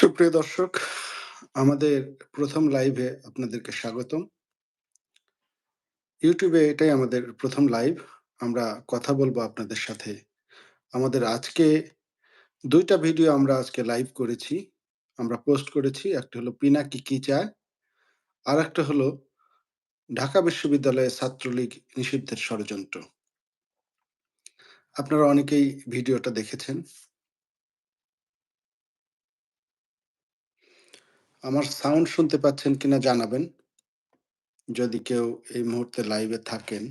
সুপ্রিয় দর্শক, আমাদের প্রথম লাইভে আপনাদেরকে স্বাগতম। ইউটিউবে এটাই আমাদের প্রথম লাইভ। আমরা কথা বলব আপনাদের সাথে। আমাদের আজকে দুইটা ভিডিও আমরা আজকে লাইভ করেছি। আমরা পোস্ট করেছি। একটা হলো পিনা কি কি চায়? আর একটা হলো ঢাকা বিশ্ববিদ্যালয়ে ছাত্রলীগ নিষিদ্ধের ষড়যন্ত্র। আপনারা অনেকেই ভিডিওটা দেখেছেন। আমার সাউন্ড শুনতে পাচ্ছেন কিনা জানাবেন। যদি কেউ এই মুহূর্তে লাইভে থাকেন।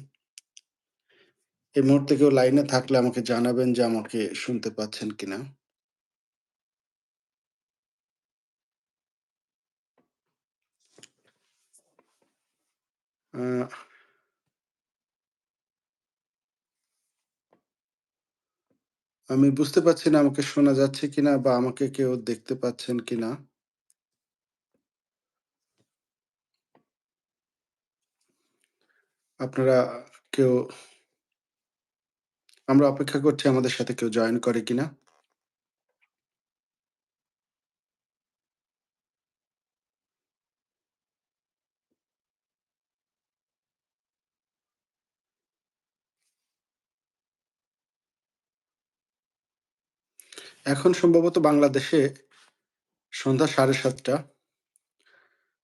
এই মুহূর্তে কেউ লাইনে থাকলে আমাকে জানাবেন যে আমাকে শুনতে পাচ্ছেন কিনা? আমি বুঝতে পারছি না আমাকে শোনা যাচ্ছে কিনা বা আমাকে কেউ দেখতে পাচ্ছেন কিনা? আপনারা কেউ আমরা অপেক্ষা করছি আমাদের সাথে কেউ জয়েন করে কিনা? এখন সম্ভবত বাংলাদেশে সন্ধ্যা ৭:৩০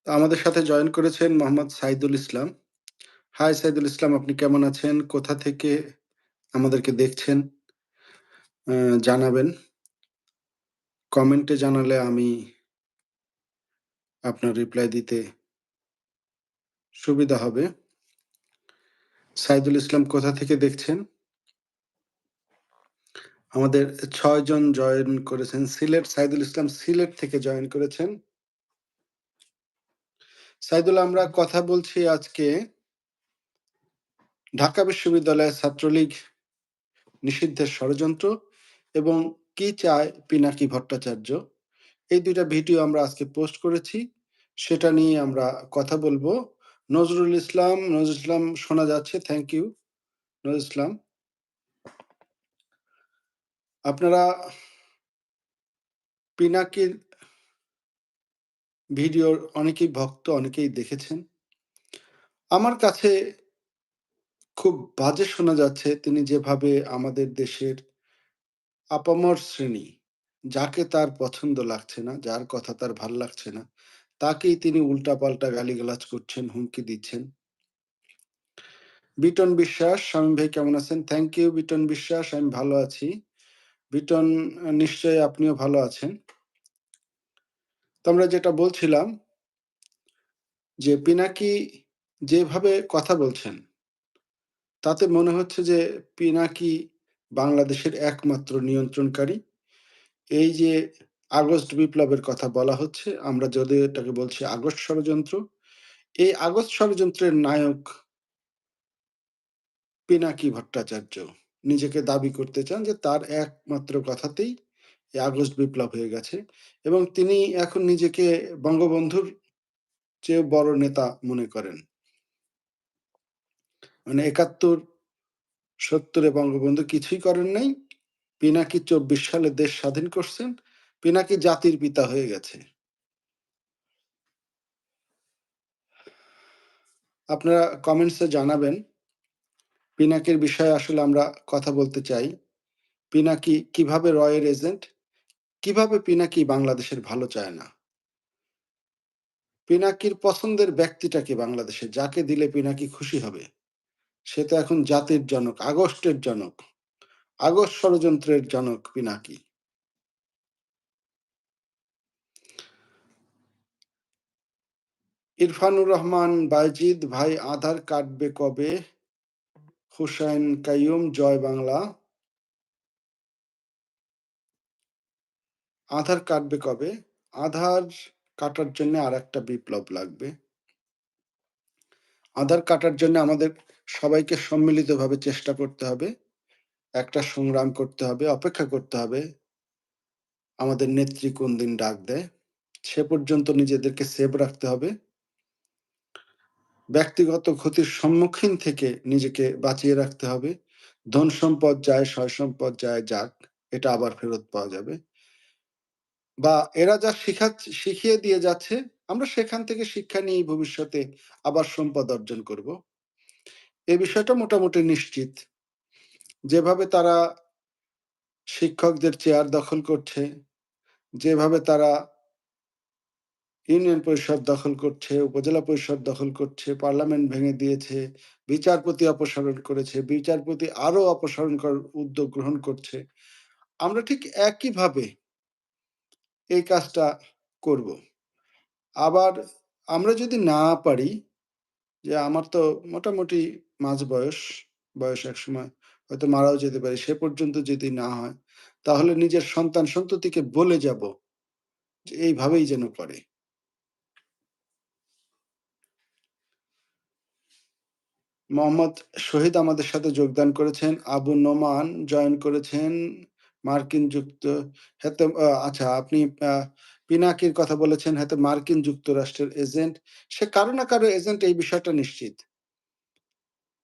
তো আমাদের সাথে জয়েন করেছেন মোহাম্মদ সাইদুল ইসলাম। হাই সাইদুল ইসলাম আপনি কেমন আছেন? কোথা থেকে আমাদেরকে দেখছেন? জানাবেন। কমেন্টে জানালে আমি আপনার রিপ্লাই দিতে সুবিধা হবে। সাইদুল ইসলাম, কোথা থেকে দেখছেন? আমাদের ৬ জন জয়েন করেছেন। সিলেট, সাইদুল ইসলাম সিলেট থেকে জয়েন করেছেন। সাইদুল, আমরা কথা বলছি আজকে ঢাকা বিশ্ববিদ্যালয়ের ছাত্রলীগ নিষিদ্ধের ষড়যন্ত্র এবং কি চায় পিনাকি ভট্টাচার্য। এই ২ টা ভিডিও আমরা আজকে পোস্ট করেছি। সেটা নিয়ে আমরা কথা বলব। নজরুল ইসলাম, নজরুল ইসলাম শোনা যাচ্ছে। Thank you Nazrul Islam. আপনারা পিনাকির ভিডিওর অনেকেই ভক্ত, অনেকেই দেখেছেন। আমার কাছে খুব বাজে শোনা যাচ্ছে তিনি যেভাবে আমাদের দেশের আপামর শ্রেণি, যাকে তার পছন্দ লাগছে না, যার কথা তার ভালো লাগছে না, তাকেই তিনি উল্টাপাল্টা গালিগালাজ করছেন, হুমকি দিচ্ছেন। বিটন বিশ্বাস, শামীম ভাই কেমন আছেন? থ্যাংক ইউ বিটন বিশ্বাস, আমি ভালো আছি। বিটন আ নিশ্চয়ই আপনিও ভালো আছেন। তো আমরা যেটা বলছিলাম যে পিনাকি যেভাবে কথা বলছেন, তাতে মনে হচ্ছে যে পিনাকি বাংলাদেশের একমাত্র নিয়ন্ত্রণকারী। এই যে আগস্ট বিপ্লবের কথা বলা হচ্ছে, আমরা যদিও এটাকে বলছি আগস্ট ষড়যন্ত্র। এই আগস্ট ষড়যন্ত্রের নায়ক পিনাকি ভট্টাচার্য নিজেকে দাবি করতে চান যে তার একমাত্র কথাতেই আগস্ট বিপ্লব হয়ে গেছে এবং তিনি এখন নিজেকে বঙ্গবন্ধুর চেয়ে বড় নেতা মনে করেন। মানে একাত্তর, সত্তরে বঙ্গবন্ধু কিছুই করেন নাই। পিনাকি ২৪ সালে দেশ স্বাধীন করছেন। পিনাকি জাতির পিতা হয়ে গেছে। আপনারা কমেন্টসে জানাবেন। পিনাকির বিষয়ে আসলে আমরা কথা বলতে চাই। পিনাকি কীভাবে রয়ের এজেন্ট? কীভাবে পিনাকি বাংলাদেশের ভালো চায় না? পিনাকির পছন্দের ব্যক্তিটা কে বাংলাদেশে? যাকে দিলে পিনাকি খুশি হবে? সে তো এখন জাতির জনক, আগস্টের জনক। আগস্ট ষড়যন্ত্রের জনক পিনাকি। ইরফানুর রহমান বায়েজিদ ভাই আধার কাটবে কবে? হুসাইন কাইয়ুম জয় বাংলা। আধার কাটবে কবে? আধার কাটার জন্যে আরেকটা বিপ্লব লাগবে। আধার কাটার জন্য আমাদের সবাইকে সম্মিলিতভাবে চেষ্টা করতে হবে। একটা সংগ্রাম করতে হবে, অপেক্ষা করতে হবে। আমাদের নেত্রী কোন দিন ডাক দেয়। সে পর্যন্ত নিজেদেরকে সেভ রাখতে হবে। ব্যক্তিগত ক্ষতির সম্মুখীন থেকে নিজেকে বাঁচিয়ে রাখতে হবে। ধন সম্পদ যায়, সয় সম্পদ যায়, যাক। এটা আবার ফেরত পাওয়া যাবে। বা এরা যা শিখাচ্ছে শিখিয়ে দিয়ে যাচ্ছে আমরা সেখান থেকে শিক্ষা নিয়ে ভবিষ্যতে আবার সম্পদ অর্জন করব। এই বিষয়টা মোটামুটি নিশ্চিত। যেভাবে তারা শিক্ষকদের চেয়ার দখল করছে, যেভাবে তারা ইউনিয়ন পরিষদ দখল করছে, উপজেলা পরিষদ দখল করছে, পার্লামেন্ট ভেঙে দিয়েছে, বিচারপতি অপসারণ করেছে, বিচারপতি আরও অপসারণ করার উদ্যোগ গ্রহণ করছে, আমরা ঠিক একইভাবে এই কাজটা করব। আবার আমরা যদি না পারি যে আমার তো মোটামুটি মাঝ বয়স বয়স এক সময় হয়তো মারাও যেতে পারি, সে পর্যন্ত যদি না হয়, তাহলে নিজের সন্তান সন্ততিকে বলে যাব যে এইভাবেই যেন করে। মোহাম্মদ শহীদ আমাদের সাথে যোগদান করেছেন, আবু নোমান জয়েন করেছেন মার্কিন যুক্ত হাতে আচ্ছা আপনি পিনাকির কথা বলেছেন, হাতে মার্কিন যুক্তরাষ্ট্রের এজেন্ট। সে কারও না কারও এজেন্ট এই বিষয়টা নিশ্চিত।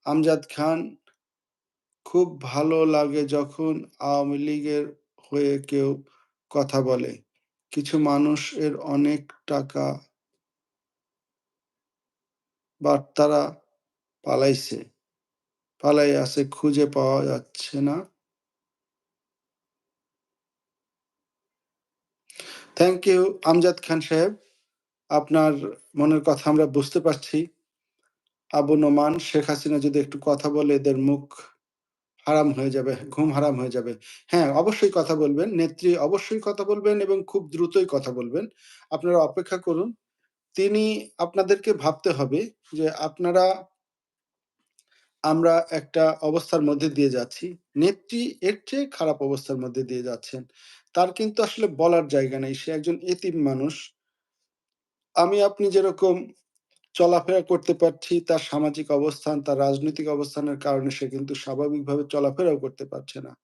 আমজাদ খান খুব ভালো লাগে যখন আওয়ামী লীগের হয়ে কেউ কথা বলে। কিছু মানুষ এর অনেক টাকা বাট তারা পালাইছে। পালাই আছে খুঁজে পাওয়া যাচ্ছে না। থ্যাংক ইউ আমজাদ খান সাহেব। আপনার মনের কথা আমরা বুঝতে পারছি। আবু নোমান, শেখ হাসিনা যদি একটু কথা বলে, এদের মুখ হারাম হয়ে যাবে, ঘুম হারাম হয়ে যাবে। হ্যাঁ অবশ্যই কথা বলবেন, নেত্রী অবশ্যই কথা বলবেন এবং খুব দ্রুতই কথা বলবেন। আপনারা অপেক্ষা করুন। তিনি আপনাদেরকে ভাবতে হবে যে আপনারা, আমরা একটা অবস্থার মধ্যে দিয়ে যাচ্ছি। নেত্রী এর চেয়ে খারাপ অবস্থার মধ্যে দিয়ে যাচ্ছেন। তার কিন্তু আসলে বলার জায়গা নেই। সে একজন এতিম মানুষ। আমি, আপনি যেরকম চলাফেরা করতে পারছি, তার সামাজিক অবস্থান, তার রাজনৈতিক অবস্থানের কারণে সে কিন্তু স্বাভাবিকভাবে চলাফেরাও করতে পারছে না।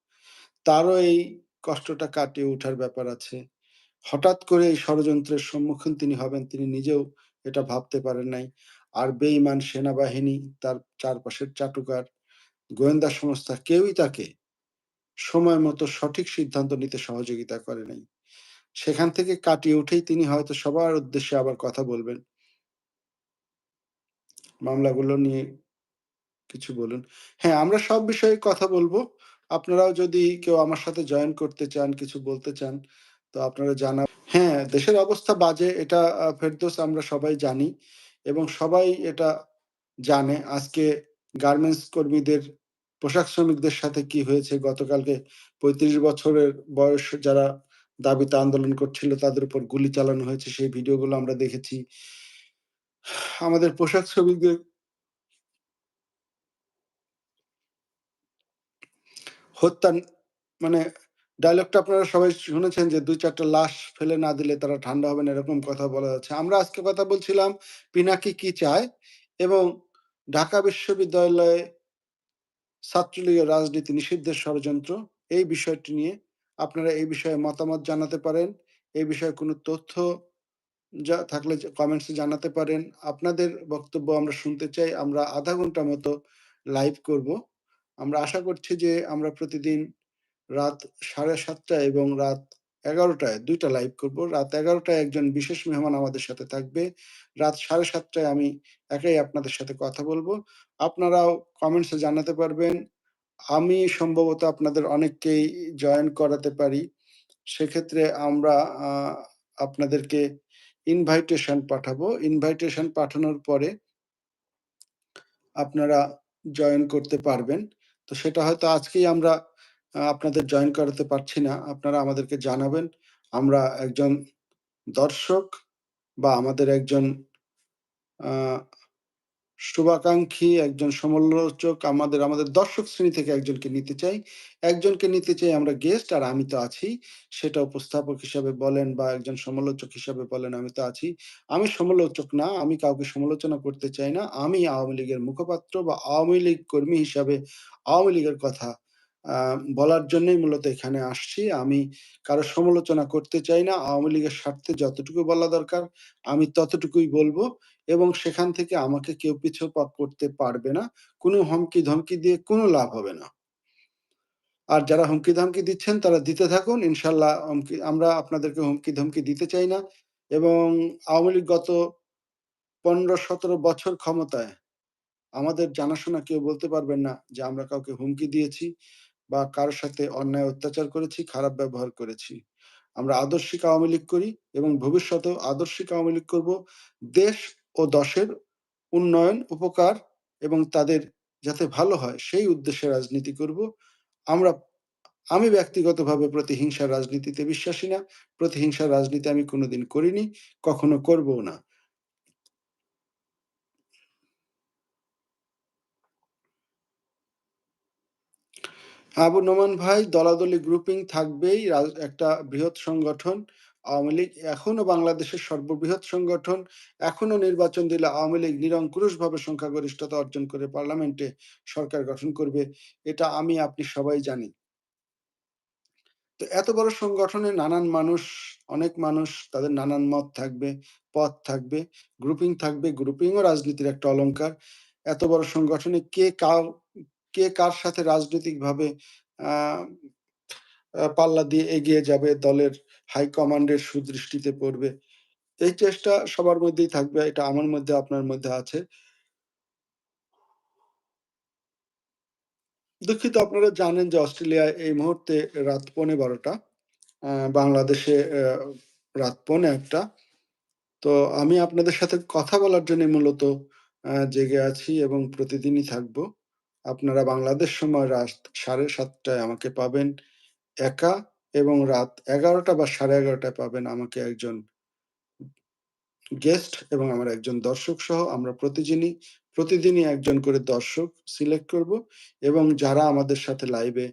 তারও এই কষ্টটা কাটিয়ে ওঠার ব্যাপার আছে। হঠাৎ করে এই ষড়যন্ত্রের সম্মুখীন তিনি হবেন, তিনি নিজেও এটা ভাবতে পারেন নাই। আর বেঈমান সেনাবাহিনী, তার চারপাশের চাটুকার গোয়েন্দা সংস্থা, কেউই তাকে সময় মতো সঠিক সিদ্ধান্ত নিতে সহযোগিতা করে নাই। সেখান থেকে কাটিয়ে উঠেই তিনি হয়তো সবার উদ্দেশ্যে আবার কথা বলবেন। মামলাগুলো নিয়ে কিছু বলুন। হ্যাঁ আমরা সব বিষয়ে কথা বলব। আপনারাও যদি কেউ আমার সাথে জয়েন করতে চান, কিছু বলতে চান, তো আপনারা জানা হ্যাঁ দেশের অবস্থা বাজে, এটা ফেরদোস আমরা সবাই জানি এবং সবাই এটা জানে। আজকে গার্মেন্টস কর্মীদের পোশাক শ্রমিকদের সাথে কি হয়েছে? গতকালকে পঁয়ত্রিশ বছরের বয়স যারা দাবিতে আন্দোলন করছিল, তাদের উপর গুলি চালানো হয়েছে। সেই ভিডিওগুলো আমরা দেখেছি। আমাদের পোশাক শ্রমিকদের হত্যা মানে ডায়লগটা আপনারা সবাই শুনেছেন যে দুই চারটা লাশ ফেলে না দিলে তারা ঠান্ডা হবে না, এরকম কথা বলা যাচ্ছে। আমরা আজকে কথা বলছিলাম পিনাকি কি চায় এবং ঢাকা বিশ্ববিদ্যালয়ে ছাত্রলীগের রাজনীতি নিষিদ্ধের ষড়যন্ত্র, এই বিষয়টি নিয়ে আপনারা এই বিষয়ে মতামত জানাতে পারেন। এই বিষয়ে কোনো তথ্য যা থাকলে কমেন্টসে জানাতে পারেন। আপনাদের বক্তব্য আমরা শুনতে চাই, আমরা আধা ঘণ্টা মতো লাইভ করব। আমরা আশা করছি যে আমরা প্রতিদিন রাত সাড়ে সাতটা এবং রাত এগারোটায় দুইটা লাইভ করব। রাত এগারোটায় একজন বিশেষ মেহমান আমাদের সাথে থাকবে। রাত সাড়ে সাতটায় আমি একাই আপনাদের সাথে কথা বলব। আপনারাও কমেন্টসে জানাতে পারবেন। আমি সম্ভবত আপনাদের অনেককেই জয়েন করাতে পারি। সেক্ষেত্রে আমরা আপনাদেরকে ইনভাইটেশন পাঠাবো। ইনভাইটেশন পাঠানোর পরে আপনারা জয়েন করতে পারবেন। তো সেটা হয়তো আজকেই আমরা আপনাদের জয়েন করাতে পারছি না। আপনারা আমাদেরকে জানাবেন। আমরা একজন দর্শক বা আমাদের একজন শুভাকাঙ্ক্ষী, একজন সমালোচক, আমাদের আমাদের দর্শক শ্রেণি থেকে একজনকে নিতে চাই। একজনকে নিতে চাই আমরা গেস্ট আর আমি তো আছি। সেটা উপস্থাপক হিসাবে বলেন বা একজন সমালোচক হিসাবে বলেন, আমি তো আছি। আমি সমালোচক না, আমি কাউকে সমালোচনা করতে চাই না। আমি আওয়ামী লীগের মুখপাত্র বা আওয়ামী লীগ কর্মী হিসাবে আওয়ামী লীগের কথা বলার জন্যই মূলত এখানে আসছি আমি কারও সমালোচনা করতে চাই না আওয়ামী লীগের স্বার্থে যতটুকু বলা দরকার, আমি ততটুকুই বলব এবং সেখান থেকে আমাকে কেউ পিছু করতে পারবে না কোনো হুমকি ধমকি দিয়ে কোনো লাভ হবে না আর যারা হুমকি ধমকি দিচ্ছেন, তারা দিতে থাকুন। ইনশাল্লাহ হুমকি, আমরা আপনাদেরকে হুমকি-ধমকি দিতে চাই না এবং আওয়ামী লীগ গত ১৫-১৭ বছর ক্ষমতায়। আমাদের জানাশোনা কেউ বলতে পারবেন না যে আমরা কাউকে হুমকি দিয়েছি বা কারও সাথে অন্যায় অত্যাচার করেছি, খারাপ ব্যবহার করেছি। আমরা আদর্শিক আওয়ামী লীগ করি এবং ভবিষ্যতেও আদর্শিক আওয়ামী লীগ করব। দেশ ও দশের উন্নয়ন, উপকার এবং তাদের যাতে ভালো হয় সেই উদ্দেশ্যে রাজনীতি করব। আমরা আমি ব্যক্তিগতভাবে প্রতিহিংসার রাজনীতিতে বিশ্বাসী না। প্রতিহিংসার রাজনীতি আমি কোনোদিন করিনি, কখনো করবও না। আবু নোমান ভাই দলাদলি গ্রুপিং থাকবেই একটা বৃহৎ সংগঠন আওয়ামী লীগ এখনও বাংলাদেশের সর্ববৃহৎ সংগঠন। এখনও নির্বাচন দিলে আওয়ামী লীগ নিরঙ্কুশভাবে সংখ্যাগরিষ্ঠতা অর্জন করে পার্লামেন্টে সরকার গঠন করবে। এটা আমি আপনি সবাই জানি। তো এত বড় সংগঠনে নানান মানুষ, অনেক মানুষ তাদের নানান মত থাকবে, পথ থাকবে, গ্রুপিং থাকবে। গ্রুপিংও রাজনীতির একটা অলংকার। এত বড় সংগঠনে কে কার কে কার সাথে রাজনৈতিকভাবে পাল্লা দিয়ে এগিয়ে যাবে, দলের হাই কমান্ডের সুদৃষ্টিতে পড়বে। এই চেষ্টা সবার মধ্যেই থাকবে। এটা আমার মধ্যে আপনার মধ্যে আছে। দুঃখিত আপনারা জানেন যে অস্ট্রেলিয়ায় এই মুহূর্তে রাত পৌনে ১২টা। আ বাংলাদেশে রাত পৌনে ১টা। তো আমি আপনাদের সাথে কথা বলার জন্য মূলত জেগে আছি এবং প্রতিদিনই থাকব। আপনারা বাংলাদেশ সময় রাত সাড়ে সাতটায় আমাকে পাবেন। একা এবং রাত ১১টা বা সাড়ে এগারোটায় পাবেন আমাকে একজন গেস্ট এবং আমার একজন দর্শক সহ। আমরা প্রতিদিনই প্রতিদিনই একজন করে দর্শক সিলেক্ট করব এবং যারা আমাদের সাথে লাইভে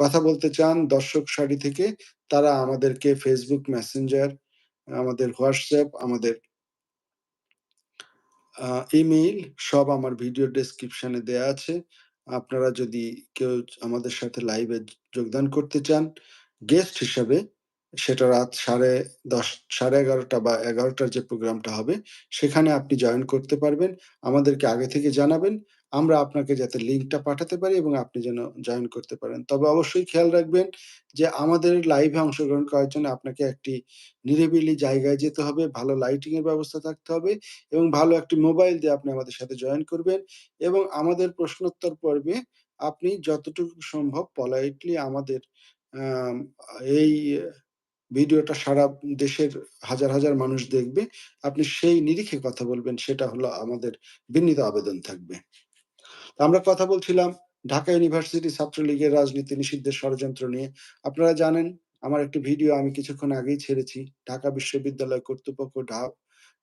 কথা বলতে চান দর্শক সারি থেকে তারা আমাদেরকে ফেসবুক মেসেঞ্জার, আমাদের হোয়াটসঅ্যাপ আমাদের ইমেইল সব আমার ভিডিও ডেসক্রিপশনে দেয়া আছে। আপনারা যদি কেউ আমাদের সাথে লাইভে যোগদান করতে চান, গেস্ট হিসাবে সেটা রাত 10:30 11:30 বা 11টার যে প্রোগ্রামটা হবে, সেখানে আপনি জয়েন করতে পারবেন। আমাদেরকে আগে থেকে জানাবেন। আমরা আপনাকে যাতে লিঙ্কটা পাঠাতে পারি এবং আপনি যেন জয়েন করতে পারেন। তবে অবশ্যই খেয়াল রাখবেন যে আমাদের লাইভে অংশগ্রহণ করার জন্য আপনাকে একটি নিরিবিলি জায়গায় যেতে হবে, ভালো লাইটিং এর ব্যবস্থা থাকতে হবে এবং ভালো একটি মোবাইল দিয়ে আপনি আমাদের সাথে জয়েন করবেন এবং আমাদের প্রশ্নোত্তর পর্বে আপনি যতটুকু সম্ভব পলাইটলি আমাদের আম এই ভিডিওটা সারা দেশের হাজার, হাজার মানুষ দেখবে। আপনি সেই নিরিখে কথা বলবেন সেটা হলো আমাদের বিনীত আবেদন থাকবে। আমরা কথা বলছিলাম ঢাকা ইউনিভার্সিটি ছাত্রলীগের রাজনীতি নিষিদ্ধের ষড়যন্ত্র নিয়ে। আপনারা জানেন, আমার একটি ভিডিও আমি কিছুক্ষণ আগেই ছেড়েছি। ঢাকা বিশ্ববিদ্যালয় কর্তৃপক্ষ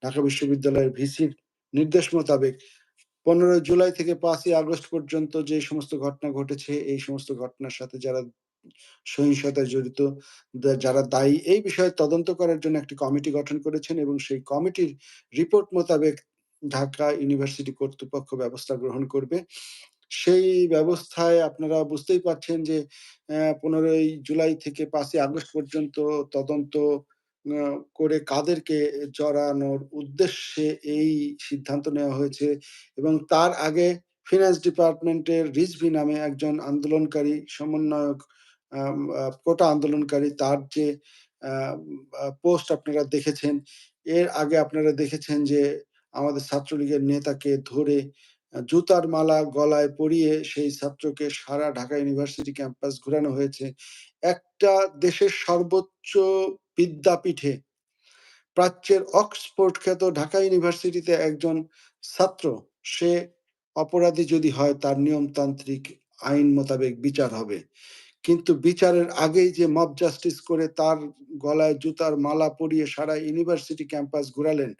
ঢাকা বিশ্ববিদ্যালয়ের ভিসির নির্দেশ মোতাবেক ১৫ জুলাই থেকে পাঁচই আগস্ট পর্যন্ত যে সমস্ত ঘটনা ঘটেছে, এই সমস্ত ঘটনার সাথে যারা সহিংসতায় জড়িত যারা দায়ী, এই বিষয়ে তদন্ত করার জন্য একটি কমিটি গঠন করেছেন এবং সেই কমিটির রিপোর্ট মোতাবেক ঢাকা ইউনিভার্সিটি কর্তৃপক্ষ ব্যবস্থা গ্রহণ করবে। সেই ব্যবস্থায় আপনারা বুঝতেই পারছেন যে পনেরোই জুলাই থেকে পাঁচই আগস্ট পর্যন্ত তদন্ত করে কাদেরকে জড়ানোর উদ্দেশ্যে এই সিদ্ধান্ত নেওয়া হয়েছে এবং তার আগে ফিনান্স ডিপার্টমেন্টের রিজভি নামে একজন আন্দোলনকারী, সমন্বয়ক কোটা আন্দোলনকারী, তার যে পোস্ট আপনারা দেখেছেন। এর আগে আপনারা দেখেছেন যে আমাদের ছাত্রলীগের নেতাকে ধরে জুতার মালা গলায় পরিয়ে সেই ছাত্রকে সারা ঢাকা ইউনিভার্সিটি ক্যাম্পাস ঘুরানো হয়েছে। একটা দেশের সর্বোচ্চ বিদ্যাপীঠে, প্রাচ্যের অক্সফোর্ড খ্যাত ঢাকা ইউনিভার্সিটিতে একজন ছাত্র, সে অপরাধী যদি হয় তার নিয়মতান্ত্রিক আইন মোতাবেক বিচার হবে। কিন্তু বিচারের আগেই যে মব জাস্টিস করে তার গলায় জুতার মালা পরিয়ে সারা ইউনিভার্সিটি ক্যাম্পাস ঘুরালেন।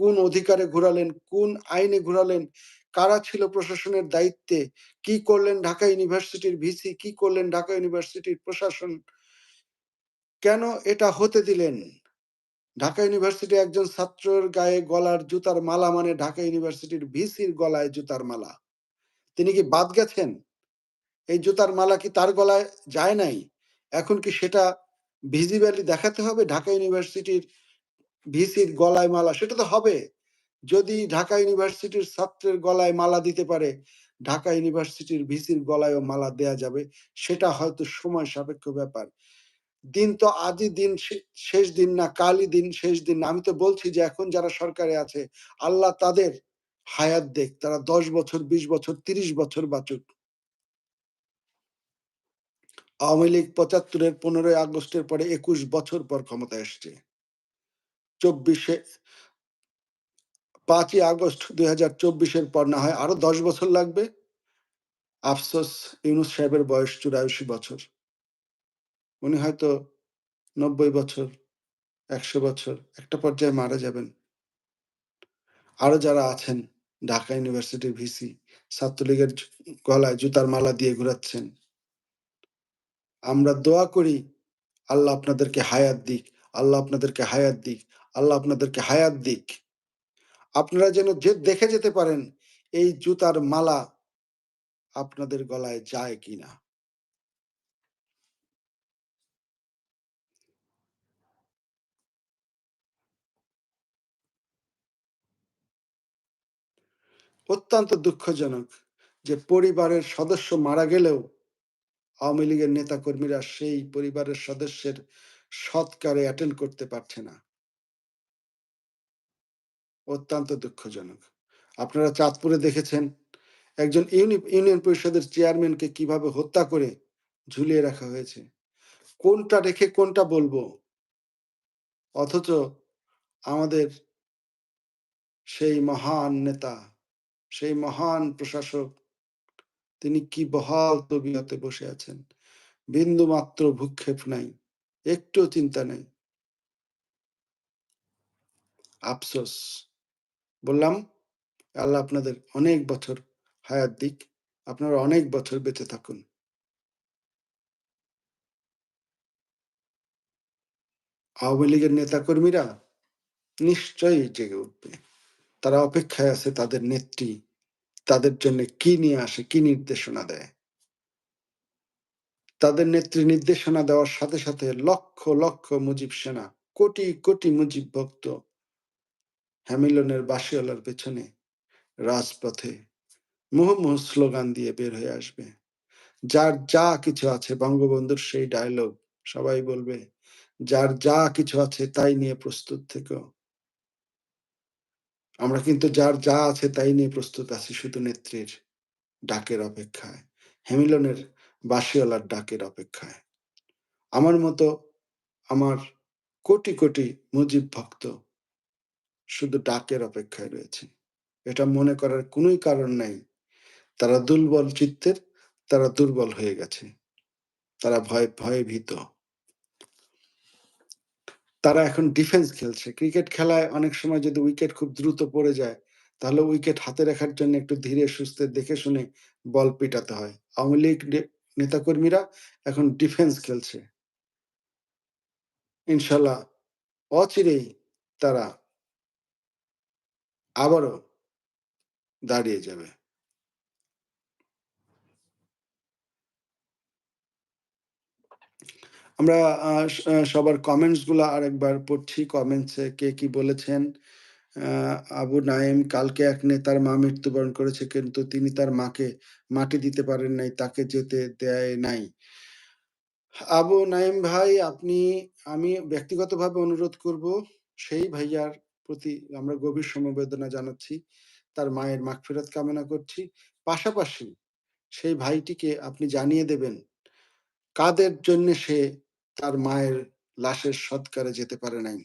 কোন অধিকারে ঘুরালেন, কোন আইনে ঘুরালেন, কারা ছিল প্রশাসনের দায়িত্বে, কি করলেন ঢাকা ইউনিভার্সিটির ভিসি, কি করলেন ঢাকা ইউনিভার্সিটির প্রশাসন? কেন এটা হতে দিলেন? ঢাকা ইউনিভার্সিটি একজন ছাত্রের গায়ে গলার জুতার মালা মানে ঢাকা ইউনিভার্সিটির ভিসির গলায় জুতার মালা। তিনি কি বাদ গেছেন? এই জুতার মালা কি তার গলায় যায় নাই? এখন কি সেটা ভিজিবলি দেখাতে হবে ঢাকা ইউনিভার্সিটির ভিসির গলায় মালা? সেটা তো হবে। যদি ঢাকা ইউনিভার্সিটির ছাত্রের গলায় মালা দিতে পারে, ঢাকা ইউনিভার্সিটির ভিসির গলায়ও মালা দেয়া যাবে সেটা হয়তো সময় সাপেক্ষ ব্যাপার দিন তো আজই দিন শেষ দিন না কালই দিন শেষ দিন আমি তো বলছি যে এখন যারা সরকারে আছে আল্লাহ তাদের হায়াত দেখ তারা দশ বছর বিশ বছর তিরিশ বছর বাঁচুক আওয়ামী লীগ পঁচাত্তরের পনেরোই আগস্টের পরে একুশ বছর পর ক্ষমতা এসছে চব্বিশে পাঁচই আগস্ট দুই হাজার চব্বিশের পর না হয় আরও দশ বছর লাগবে। আফসোস, ইউনুস সাহেবের বয়স চুরাশি বছর। উনি হয়তো নব্বই বছর, একশো বছর, একটা পর্যায়ে মারা যাবেন। আরও যারা আছেন, ঢাকা ইউনিভার্সিটির ভিসি, ছাত্রলীগের গলায় জুতার মালা দিয়ে ঘুরাচ্ছেন। আমরা দোয়া করি, আল্লাহ আপনাদেরকে হায়াত দিক, আল্লাহ আপনাদেরকে হায়াত দিক। আল্লাহ আপনাদেরকে হায়াত দিক। আপনারা যেন যে দেখে যেতে পারেন, এই জুতার মালা আপনাদের গলায় যায় কিনা। অত্যন্ত দুঃখজনক যে পরিবারের সদস্য মারা গেলেও আওয়ামী লীগের নেতা কর্মীরা সেই পরিবারের সদস্যের সৎকারে অ্যাটেন্ড করতে পারছে না। অত্যন্ত দুঃখজনক। আপনারা চাঁদপুরে দেখেছেন একজন ইউনিয়ন পরিষদের চেয়ারম্যানকে কীভাবে হত্যা করে ঝুলিয়ে রাখা হয়েছে। কোনটা রেখে কোনটা বলব? অথচ আমাদের সেই মহান নেতা, সেই মহান প্রশাসক, তিনি কি বহাল তবিয়তে বসে আছেন? বিন্দু মাত্র ভূক্ষেপ নাই একটু চিন্তা নেই। আফসোস। বললাম, আল্লাহ আপনাদের অনেক বছর হায়াত দিক। আপনারা অনেক বছর বেঁচে থাকুন। আওয়ামী লীগের নেতা কর্মীরা নিশ্চয়ই জেগে উঠবে। তারা অপেক্ষায় আছে তাদের নেত্রী, তাদের জন্য কি নিয়ে আসে, কি নির্দেশনা দেয়। তাদের নেত্রী নির্দেশনা দেওয়ার সাথে সাথে লক্ষ লক্ষ মুজিব সেনা, কোটি কোটি মুজিব ভক্ত হ্যামিলনের বাসিওয়ালার পেছনে রাজপথে মুহুর্মুহ স্লোগান দিয়ে বের হয়ে আসবে। যার যা কিছু আছে, বঙ্গবন্ধুর সেই ডায়লগ সবাই বলবে, যার যা কিছু আছে, তাই নিয়ে প্রস্তুত থেকো। আমরা কিন্তু যার যা আছে, তাই নিয়ে প্রস্তুত আছি, শুধু নেত্রীর ডাকের অপেক্ষায় হেমিলনের বাসিওয়ালার ডাকের অপেক্ষায়। আমার মতো আমার কোটি কোটি মুজিব ভক্ত শুধু ডাকের অপেক্ষায় রয়েছে। এটা মনে করার কোনোই কারণ নাই। তারা দুর্বল চিত্তের, তারা দুর্বল হয়ে গেছে। তারা ভয় ভয়ে ভীত তারা এখন ডিফেন্স খেলছে। ক্রিকেট খেলায় অনেক সময় যদি উইকেট খুব দ্রুত পড়ে যায়, তাহলে উইকেট হাতে রাখার জন্য একটু ধীরে সুস্থে দেখে শুনে বল পিটাতে হয়। আওয়ামী লীগ নেতাকর্মীরা এখন ডিফেন্স খেলছে। ইনশাল্লাহ অচিরেই তারা আবারও দাঁড়িয়ে যাবে। আমরা সবার কমেন্টসগুলো আরেকবার পড়ছি। কমেন্টসে কে কি বলেছেন? আবু নাইম কালকে এক নেতার মা মৃত্যুবরণ করেছে, কিন্তু তিনি তার মাকে মাটি দিতে পারেন নাই, তাকে যেতে দেয় নাই। আবু নাইম ভাই, আপনি, আমি ব্যক্তিগতভাবে অনুরোধ করব, সেই ভাইয়ার প্রতি আমরা গভীর সমবেদনা জানাচ্ছি, তার মায়ের মাগফিরাত কামনা করছি। পাশাপাশি সেই ভাইটিকে আপনি জানিয়ে দেবেন, কাদের জন্য সে তার মায়ের লাশের সৎকারে যেতে পারে নাই।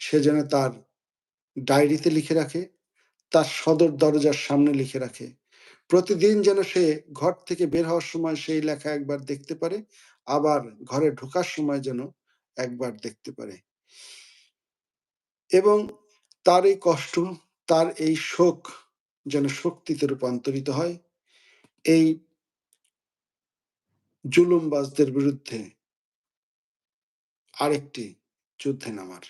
সে যেন তার ডায়েরিতে লিখে রাখে, তার সদর দরজার সামনে লিখে রাখে। প্রতিদিন যেন সে ঘর থেকে বের হওয়ার সময় সেই লেখা একবার দেখতে পারে, আবার ঘরে ঢোকার সময় যেন একবার দেখতে পারে। এবং তার এই কষ্ট, তার এই শোক যেন শক্তিতে রূপান্তরিত হয়, এই জুলুমবাজদের বিরুদ্ধে আরেকটি যুদ্ধে নামার।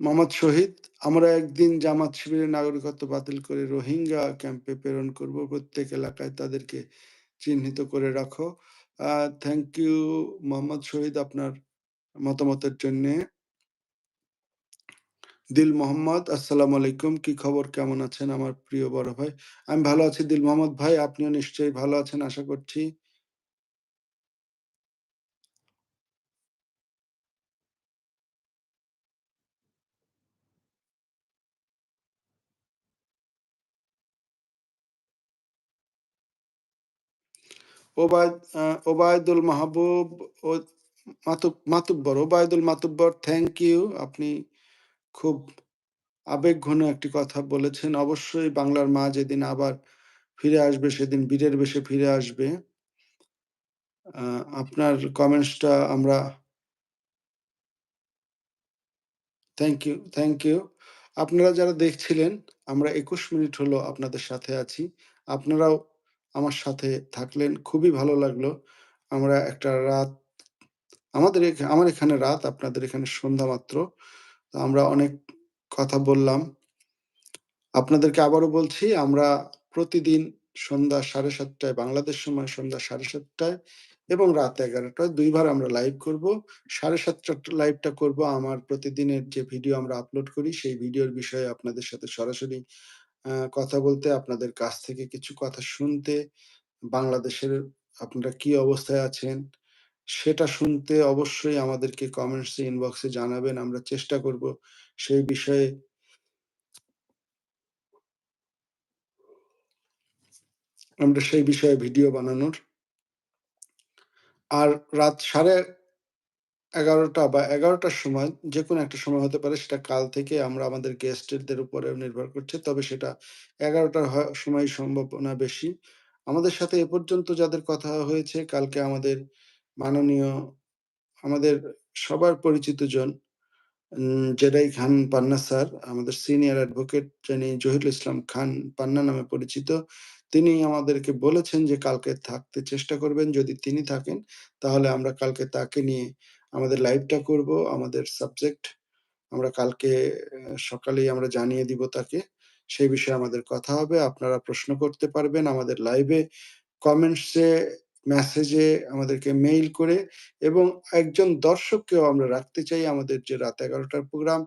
মোহাম্মদ শহীদ, আমরা একদিন জামাত শিবিরের নাগরিকত্ব বাতিল করে রোহিঙ্গা ক্যাম্পে প্রেরণ করব। প্রত্যেক এলাকায় তাদেরকে চিহ্নিত করে রাখো। থ্যাংক ইউ মোহাম্মদ শহীদ আপনার মতামতের জন্য দিল মোহাম্মদ, আসসালামু আলাইকুম। কি খবর? কেমন আছেন আমার প্রিয় বড় ভাই? আমি ভালো আছি দিল মোহাম্মদ ভাই। আপনিও নিশ্চয়ই ভালো আছেন, আশা করছি। ওবায়দ ওবায়দুল মাহবুব ও মাতুব মাতুব্বর, ওবায়দুল মাতুব্বর থ্যাংক ইউ। আপনি খুব আবেগঘন একটি কথা বলেছেন। অবশ্যই বাংলার মা যেদিন আবার ফিরে আসবে সেদিন বীরের বেশে ফিরে আসবে। আপনার কমেন্টসটা আমরা থ্যাংক ইউ, থ্যাংক ইউ। আপনারা যারা দেখছিলেন, আমরা ২১ মিনিট হলো আপনাদের সাথে আছি। আপনারাও আমার সাথে থাকলেন। খুবই ভালো লাগল। আমরা একটা রাত আমাদের আমার এখানে রাত, আপনাদের এখানে সন্ধ্যা মাত্র। আমরা অনেক কথা বললাম। আপনাদেরকে আবারও বলছি আমরা প্রতিদিন সন্ধ্যা সাড়ে সাতটায় বাংলাদেশ সময় সন্ধ্যা সাড়ে সাতটায় এবং রাত এগারোটায় দুইবার আমরা লাইভ করব। ৭:৩০ টা লাইভটা করব আমার প্রতিদিনের যে ভিডিও আমরা আপলোড করি সেই ভিডিওর বিষয়ে আপনাদের সাথে সরাসরি কথা বলতে, আপনাদের কাছ থেকে কিছু কথা শুনতে, বাংলাদেশের আপনারা কি অবস্থায় আছেন সেটা শুনতে অবশ্যই আমাদেরকে কমেন্টসে ইনবক্সে জানাবেন। আমরা চেষ্টা করব সেই বিষয়ে আমরা সেই বিষয়ে ভিডিও বানানোর। আর রাত ১১:৩০ বা এগারোটার সময় যে কোনো একটা সময় হতে পারে সেটা কাল থেকে আমরা আমাদের গেস্টদের উপরে নির্ভর করছে। তবে সেটা ১১ টার হ সময় সম্ভাবনা বেশি। আমাদের সাথে এ পর্যন্ত যাদের কথা হয়েছে কালকে আমাদের মাননীয় আমাদের সবার পরিচিত জন Z I Khan Panna sir, আমাদের সিনিয়র অ্যাডভোকেট যিনি জহিরুল ইসলাম খান পান্না নামে পরিচিত। তিনি আমাদেরকে বলেছেন যে কালকে থাকতে চেষ্টা করবেন। যদি তিনি থাকেন তাহলে আমরা কালকে তাকে নিয়ে আমাদের লাইভটা করব। আমাদের সাবজেক্ট আমরা কালকে সকালেই আমরা জানিয়ে দিব তাকে। সেই বিষয়ে আমাদের কথা হবে। আপনারা প্রশ্ন করতে পারবেন আমাদের লাইভে, কমেন্টসে, মেসেজে আমাদেরকে মেইল করে এবং একজন দর্শককেও আমরা রাখতে চাই আমাদের যে রাত ১১ টার প্রোগ্রাম,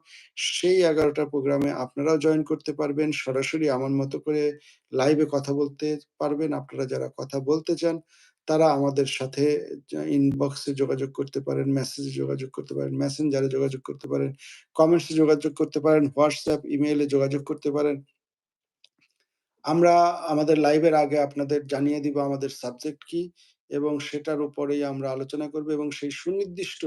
সেই ১১ টার প্রোগ্রামে আপনারাও জয়েন করতে পারবেন। সরাসরি আমার মতো করে লাইভে কথা বলতে পারবেন। আপনারা যারা কথা বলতে চান তারা আমাদের সাথে ইনবক্সে যোগাযোগ করতে পারেন, মেসেজে যোগাযোগ করতে পারেন, মেসেঞ্জারে যোগাযোগ করতে পারেন, কমেন্টসে যোগাযোগ করতে পারেন, হোয়াটসঅ্যাপ ইমেইলে যোগাযোগ করতে পারেন। আমরা আমাদের লাইভের আগে আপনাদের জানিয়ে দিব আমাদের সাবজেক্ট কি এবং সেটার উপরেই আমরা আলোচনা করব এবং সেই সুনির্দিষ্ট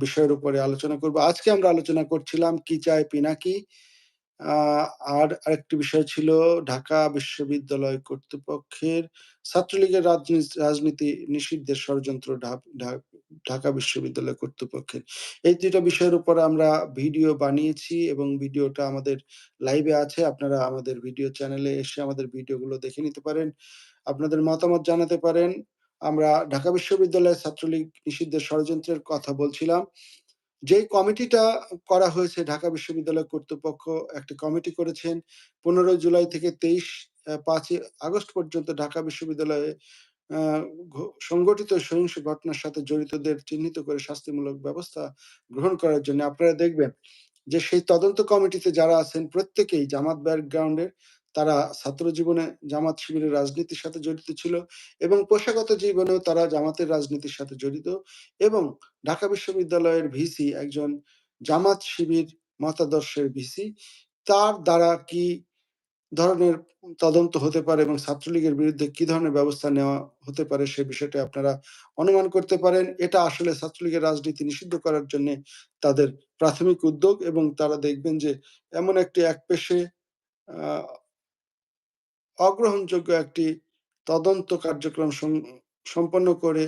বিষয়ের উপরে আলোচনা করব। আজকে আমরা আলোচনা করছিলাম কি চায় পিনাকি? আর আরেকটি বিষয় ছিল ঢাকা বিশ্ববিদ্যালয় কর্তৃপক্ষের ছাত্রলীগের রাজনি রাজনীতি নিষিদ্ধের ষড়যন্ত্র ঢাকা বিশ্ববিদ্যালয় কর্তৃপক্ষের। এই ২ টা বিষয়ের উপর আমরা ভিডিও বানিয়েছি এবং ভিডিওটা আমাদের লাইভে আছে। আপনারা আমাদের ভিডিও চ্যানেলে এসে আমাদের ভিডিওগুলো দেখে নিতে পারেন। আপনাদের মতামত জানাতে পারেন। আমরা ঢাকা বিশ্ববিদ্যালয়ের ছাত্রলীগ নিষিদ্ধের ষড়যন্ত্রের কথা বলছিলাম। যেই কমিটিটা করা হয়েছে ঢাকা বিশ্ববিদ্যালয় কর্তৃপক্ষ একটা কমিটি করেছেন। ১৫ জুলাই থেকে ২৩ আ ৫ ই আগস্ট পর্যন্ত ঢাকা বিশ্ববিদ্যালয়ে সংগঠিত সহিংস ঘটনার সাথে জড়িতদের চিহ্নিত করে শাস্তিমূলক ব্যবস্থা গ্রহণ করার জন্য আপনারা দেখবেন যে সেই তদন্ত কমিটিতে যারা আছেন প্রত্যেকেই জামাত ব্যাকগ্রাউন্ডের। তারা ছাত্র জীবনে জামাত শিবিরের রাজনীতির সাথে জড়িত ছিল এবং পেশাগত জীবনেও তারা জামাতের রাজনীতির সাথে জড়িত এবং ঢাকা বিশ্ববিদ্যালয়ের ভিসি একজন জামাত শিবির মতাদর্শের ভিসি। তার দ্বারা কি ধরনের তদন্ত হতে পারে এবং ছাত্রলীগের বিরুদ্ধে কি ধরনের ব্যবস্থা নেওয়া হতে পারে সে বিষয়টা আপনারা অনুমান করতে পারেন। এটা আসলে ছাত্রলীগের রাজনীতি নিষিদ্ধ করার জন্যে তাদের প্রাথমিক উদ্যোগ এবং তারা দেখবেন যে এমন একটি একপেশে আ অগ্রহণযোগ্য একটি তদন্ত কার্যক্রম সম্পন্ন করে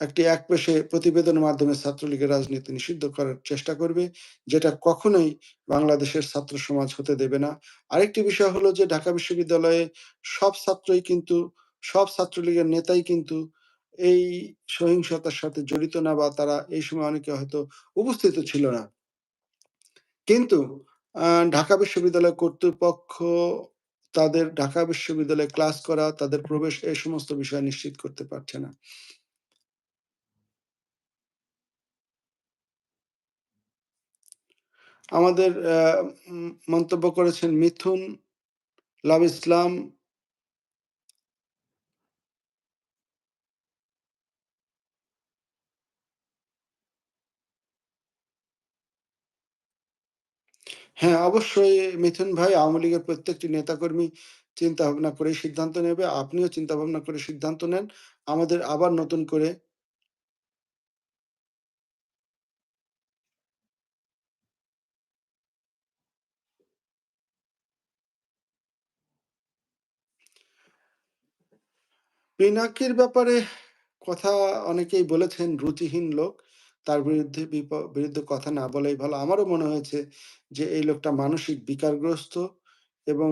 একটি একপেশে প্রতিবেদনের মাধ্যমে ছাত্রলীগের রাজনীতি নিষিদ্ধ করার চেষ্টা করবে। যেটা কখনোই বাংলাদেশের ছাত্র সমাজ হতে দেবে না। আরেকটি বিষয় হলো যে, ঢাকা বিশ্ববিদ্যালয়ে সব ছাত্রই কিন্তু, সব ছাত্রলীগের নেতাই কিন্তু এই সহিংসতার সাথে জড়িত না বা তারা এই সময় অনেকে হয়তো উপস্থিত ছিল না। কিন্তু ঢাকা বিশ্ববিদ্যালয় কর্তৃপক্ষ তাদের ঢাকা বিশ্ববিদ্যালয়ে ক্লাস করা, তাদের প্রবেশ এই সমস্ত বিষয় নিশ্চিত করতে পারছে না। আমাদের মন্তব্য করেছেন মিথুন, লাভ ইসলাম হ্যাঁ, অবশ্যই মিথুন ভাই আওয়ামী লীগের প্রত্যেকটি নেতাকর্মী চিন্তা ভাবনা করে সিদ্ধান্ত নেবে। আপনিও চিন্তা ভাবনা করে সিদ্ধান্ত নেন। আমাদের আবার নতুন করে পিনাকির ব্যাপারে কথা অনেকেই বলেছেন রুচিহীন লোক। তার বিরুদ্ধে বিরুদ্ধে কথা না বলাই ভালো। আমারও মনে হয়েছে যে, এই লোকটা মানসিক বিকারগ্রস্ত এবং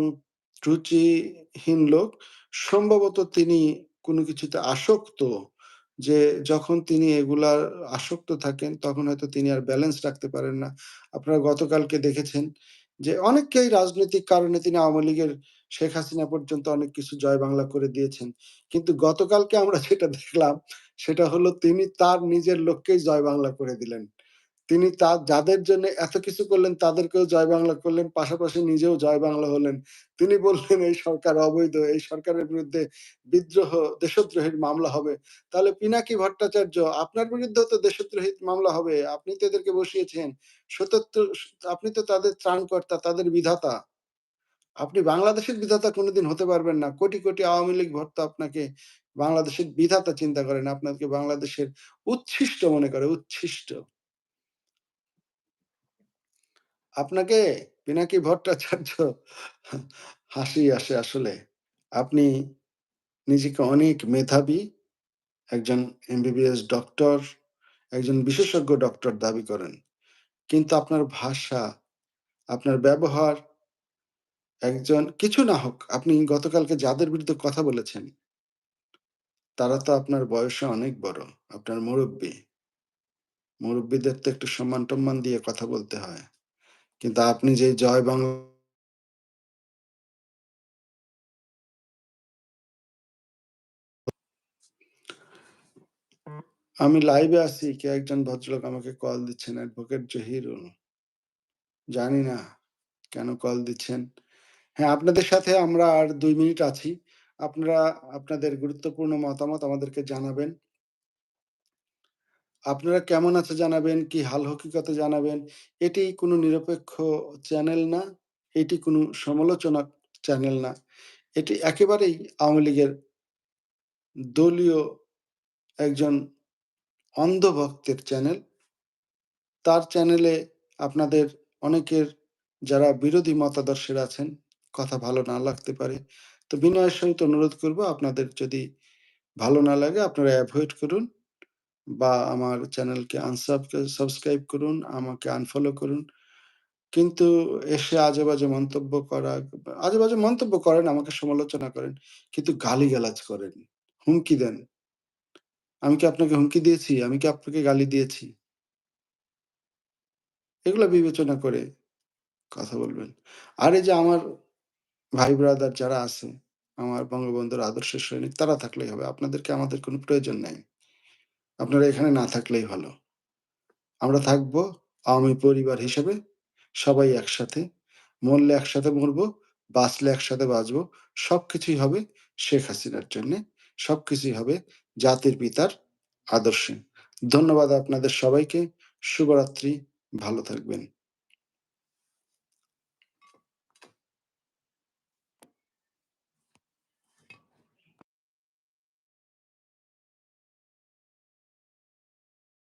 রুচিহীন লোক। সম্ভবত তিনি কোনো কিছুতে আসক্ত। যে, যখন তিনি এগুলার আসক্ত থাকেন, তখন হয়তো তিনি আর ব্যালেন্স রাখতে পারেন না। আপনারা গতকালকে দেখেছেন যে, অনেককেই রাজনৈতিক কারণে তিনি আওয়ামী লীগের শেখ হাসিনা পর্যন্ত অনেক কিছু জয় বাংলা করে দিয়েছেন। কিন্তু গতকালকে আমরা যেটা দেখলাম সেটা হলো তিনি তার নিজের লোককেই জয় বাংলা করে দিলেন। তিনি তার যাদের জন্য এত কিছু করলেন তাদেরকেও জয় বাংলা করলেন, পাশাপাশি নিজেও জয় বাংলা হলেন। তিনি বললেন এই সরকার অবৈধ, এই সরকারের বিরুদ্ধে বিদ্রোহ, দেশদ্রোহের মামলা হবে। তাহলে পিনাকি ভট্টাচার্য আপনার বিরুদ্ধেও তো দেশদ্রোহীর মামলা হবে। আপনি তো এদেরকে বসিয়েছেন। সত্যাত্তর আপনি তো তাদের ত্রাণকর্তা, তাদের বিধাতা। আপনি বাংলাদেশের বিধাতা কোনোদিন হতে পারবেন না। কোটি, কোটি আওয়ামী লীগ ভক্ত আপনাকে বাংলাদেশের বিধাতা চিন্তা করে না। আপনাকে বাংলাদেশের উচ্ছিষ্ট মনে করে, উচ্ছিষ্ট। আপনাকে পিনাকি ভট্টাচার্য হাসি আসে আসলে। আপনি নিজেকে অনেক মেধাবী, একজন এমবিবিএস ডক্টর, একজন বিশেষজ্ঞ ডক্টর দাবি করেন। কিন্তু আপনার ভাষা, আপনার ব্যবহার একজন কিছু না হোক, আপনি গতকালকে যাদের বিরুদ্ধে কথা বলেছেন তারা তো আপনার বয়সে অনেক বড়। আপনার মুরব্বী মুরব্বীদের তো একটু সম্মান-টম্মান দিয়ে কথা বলতে হয়। কিন্তু আপনি যে জয় বাংলা আমি লাইভে আছি। কে একজন ভদ্রলোক আমাকে কল দিচ্ছেন, অ্যাডভোকেট জহিরুল। জানি না কেন কল দিচ্ছেন। হ্যাঁ, আপনাদের সাথে আমরা আর ২ মিনিট আছি। আপনারা আপনাদের গুরুত্বপূর্ণ মতামত আমাদেরকে জানাবেন। আপনারা কেমন আছে জানাবেন, কি হাল হকিকতে জানাবেন। এটি কোনো নিরপেক্ষ চ্যানেল না, এটি কোনো সমালোচনা চ্যানেল না। এটি একেবারেই আওয়ামী লীগের দলীয় একজন অন্ধ ভক্তের চ্যানেল। তার চ্যানেলে আপনাদের অনেকের যারা বিরোধী মতাদর্শের আছেন, কথা ভালো না লাগতে পারে। তো বিনয়ের সহিত অনুরোধ করব আপনাদের যদি ভালো না লাগে আপনারা অ্যাভয়েড করুন বা আমার চ্যানেলকে আনসাব সাবস্ক্রাইব করুন, আমাকে আনফলো করুন। কিন্তু এসে আজে-বাজে মন্তব্য করা, আজে-বাজে মন্তব্য করেন, আমাকে সমালোচনা করেন। কিন্তু গালিগালাজ করেন, হুমকি দেন। আমি কি আপনাকে হুমকি দিয়েছি? আমি কি আপনাকে গালি দিয়েছি? এগুলা বিবেচনা করে কথা বলবেন। আর এই যে আমার ভাই ব্রাদার যারা আছে, আমার বঙ্গবন্ধুর আদর্শের সৈনিক তারা থাকলেই হবে। আপনাদেরকে আমাদের কোনো প্রয়োজন নাই। আপনারা এখানে না থাকলেই ভালো। আমরা থাকব আওয়ামী পরিবার হিসেবে সবাই একসাথে। মরলে একসাথে মরবো, বাঁচলে একসাথে বাঁচবো। সবকিছুই হবে শেখ হাসিনার জন্যে। সবকিছুই হবে জাতির পিতার আদর্শে। ধন্যবাদ আপনাদের সবাইকে। শুভরাত্রি। ভালো থাকবেন।